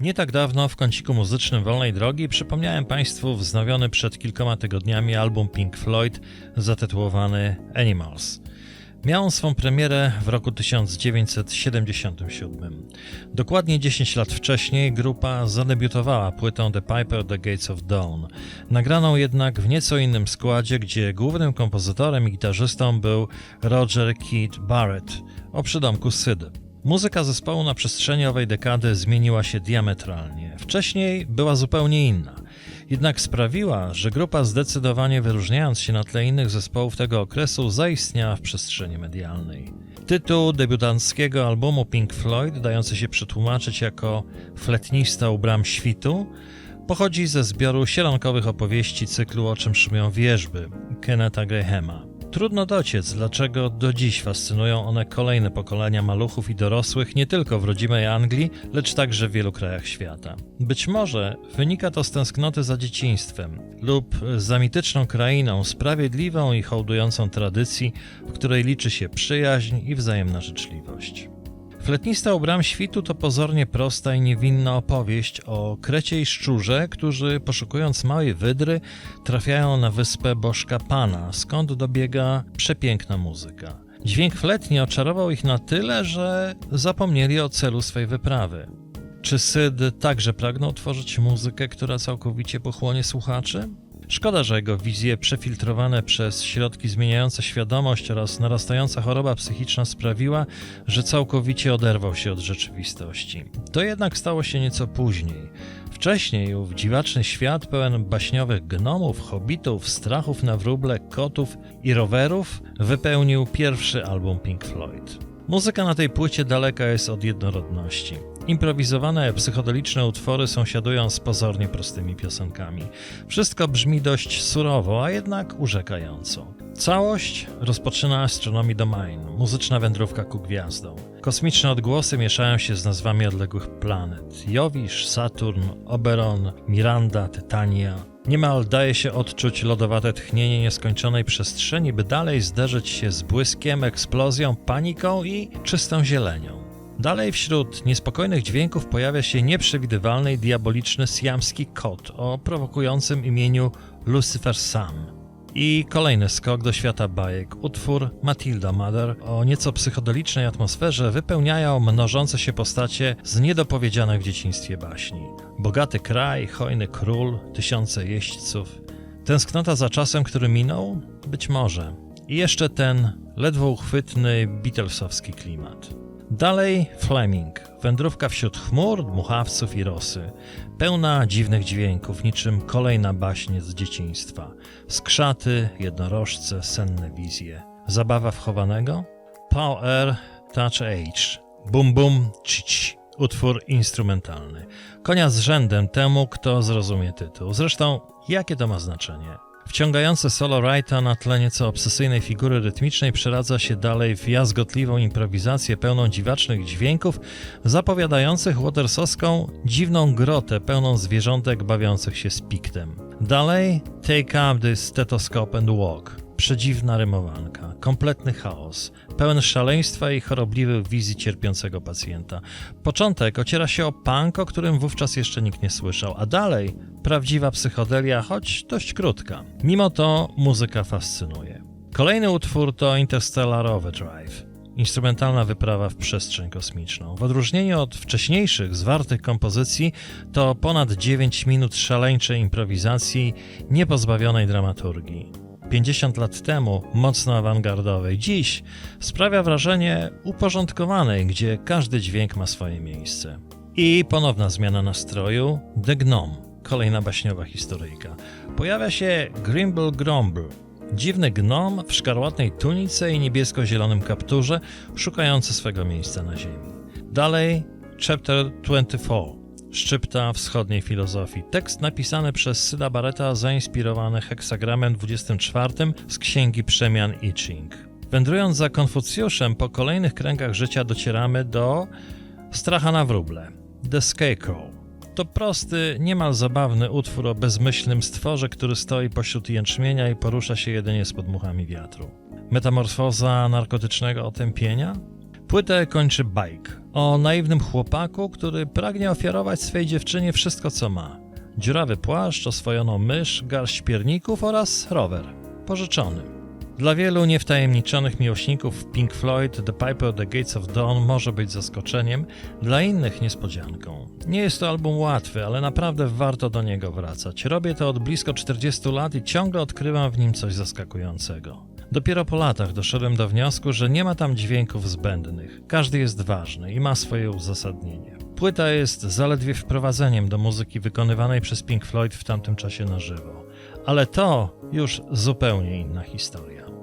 Nie tak dawno w kąciku muzycznym Wolnej Drogi przypomniałem Państwu wznowiony przed kilkoma tygodniami album Pink Floyd zatytułowany Animals. Miał on swą premierę w roku 1977. Dokładnie 10 lat wcześniej grupa zadebiutowała płytą The Piper The Gates of Dawn, nagraną jednak w nieco innym składzie, gdzie głównym kompozytorem i gitarzystą był Roger Keith Barrett o przydomku Syd. Muzyka zespołu na przestrzeni owej dekady zmieniła się diametralnie. Wcześniej była zupełnie inna. Jednak sprawiła, że grupa zdecydowanie wyróżniając się na tle innych zespołów tego okresu zaistniała w przestrzeni medialnej. Tytuł debiutanckiego albumu Pink Floyd, dający się przetłumaczyć jako Fletnista u bram świtu, pochodzi ze zbioru sielankowych opowieści cyklu O czym szymią wierzby Kenneta Grahama. Trudno dociec, dlaczego do dziś fascynują one kolejne pokolenia maluchów i dorosłych nie tylko w rodzimej Anglii, lecz także w wielu krajach świata. Być może wynika to z tęsknoty za dzieciństwem lub za mityczną krainą, sprawiedliwą i hołdującą tradycji, w której liczy się przyjaźń i wzajemna życzliwość. Fletnista u bram świtu to pozornie prosta i niewinna opowieść o krecie i szczurze, którzy poszukując małej wydry trafiają na wyspę Bożka Pana, skąd dobiega przepiękna muzyka. Dźwięk fletni oczarował ich na tyle, że zapomnieli o celu swej wyprawy. Czy Syd także pragnął tworzyć muzykę, która całkowicie pochłonie słuchaczy? Szkoda, że jego wizje przefiltrowane przez środki zmieniające świadomość oraz narastająca choroba psychiczna sprawiła, że całkowicie oderwał się od rzeczywistości. To jednak stało się nieco później. Wcześniej ów dziwaczny świat pełen baśniowych gnomów, hobbitów, strachów na wróble, kotów i rowerów wypełnił pierwszy album Pink Floyd. Muzyka na tej płycie daleka jest od jednorodności. Improwizowane, psychodeliczne utwory sąsiadują z pozornie prostymi piosenkami. Wszystko brzmi dość surowo, a jednak urzekająco. Całość rozpoczyna Astronomy Domain, muzyczna wędrówka ku gwiazdom. Kosmiczne odgłosy mieszają się z nazwami odległych planet. Jowisz, Saturn, Oberon, Miranda, Tytania. Niemal daje się odczuć lodowate tchnienie nieskończonej przestrzeni, by dalej zderzyć się z błyskiem, eksplozją, paniką i czystą zielenią. Dalej wśród niespokojnych dźwięków pojawia się nieprzewidywalny i diaboliczny siamski kot o prowokującym imieniu Lucifer Sam. I kolejny skok do świata bajek. Utwór Matilda Mother o nieco psychodelicznej atmosferze wypełniają mnożące się postacie z niedopowiedzianych w dzieciństwie baśni. Bogaty kraj, hojny król, tysiące jeźdźców. Tęsknota za czasem, który minął? Być może. I jeszcze ten ledwo uchwytny Beatlesowski klimat. Dalej Fleming, wędrówka wśród chmur, dmuchawców i rosy, pełna dziwnych dźwięków, niczym kolejna baśnie z dzieciństwa. Skrzaty, jednorożce, senne wizje. Zabawa wchowanego? Power Touch Age. Bum bum, cić. Utwór instrumentalny. Konia z rzędem temu, kto zrozumie tytuł. Zresztą, jakie to ma znaczenie? Wciągające solo Wrighta na tle nieco obsesyjnej figury rytmicznej przeradza się dalej w jazgotliwą improwizację pełną dziwacznych dźwięków, zapowiadających watersowską dziwną grotę pełną zwierzątek bawiących się z piktem. Dalej Take up the stethoscope and walk. Przedziwna rymowanka, kompletny chaos, pełen szaleństwa i chorobliwych wizji cierpiącego pacjenta. Początek ociera się o punk, o którym wówczas jeszcze nikt nie słyszał, a dalej prawdziwa psychodelia, choć dość krótka. Mimo to muzyka fascynuje. Kolejny utwór to Interstellar Overdrive. Instrumentalna wyprawa w przestrzeń kosmiczną. W odróżnieniu od wcześniejszych, zwartych kompozycji, to ponad 9 minut szaleńczej improwizacji, niepozbawionej dramaturgii. 50 lat temu mocno awangardowej, dziś sprawia wrażenie uporządkowanej, gdzie każdy dźwięk ma swoje miejsce. I ponowna zmiana nastroju The Gnome, kolejna baśniowa historyjka. Pojawia się Grimble Grumble, dziwny gnom w szkarłatnej tunice i niebiesko-zielonym kapturze, szukający swego miejsca na ziemi. Dalej Chapter 24 Szczypta wschodniej filozofii. Tekst napisany przez Syda Barreta, zainspirowany heksagramem 24 z księgi przemian I Ching. Wędrując za Konfucjuszem po kolejnych kręgach życia docieramy do Stracha na wróble. The Scarecrow. To prosty, niemal zabawny utwór o bezmyślnym stworze, który stoi pośród jęczmienia i porusza się jedynie z podmuchami wiatru. Metamorfoza narkotycznego otępienia? Płytę kończy bajk O naiwnym chłopaku, który pragnie ofiarować swej dziewczynie wszystko, co ma. Dziurawy płaszcz, oswojoną mysz, garść pierników oraz rower. Pożyczony. Dla wielu niewtajemniczonych miłośników Pink Floyd The Piper The Gates of Dawn może być zaskoczeniem, dla innych niespodzianką. Nie jest to album łatwy, ale naprawdę warto do niego wracać. Robię to od blisko 40 lat i ciągle odkrywam w nim coś zaskakującego. Dopiero po latach doszedłem do wniosku, że nie ma tam dźwięków zbędnych. Każdy jest ważny i ma swoje uzasadnienie. Płyta jest zaledwie wprowadzeniem do muzyki wykonywanej przez Pink Floyd w tamtym czasie na żywo. Ale to już zupełnie inna historia.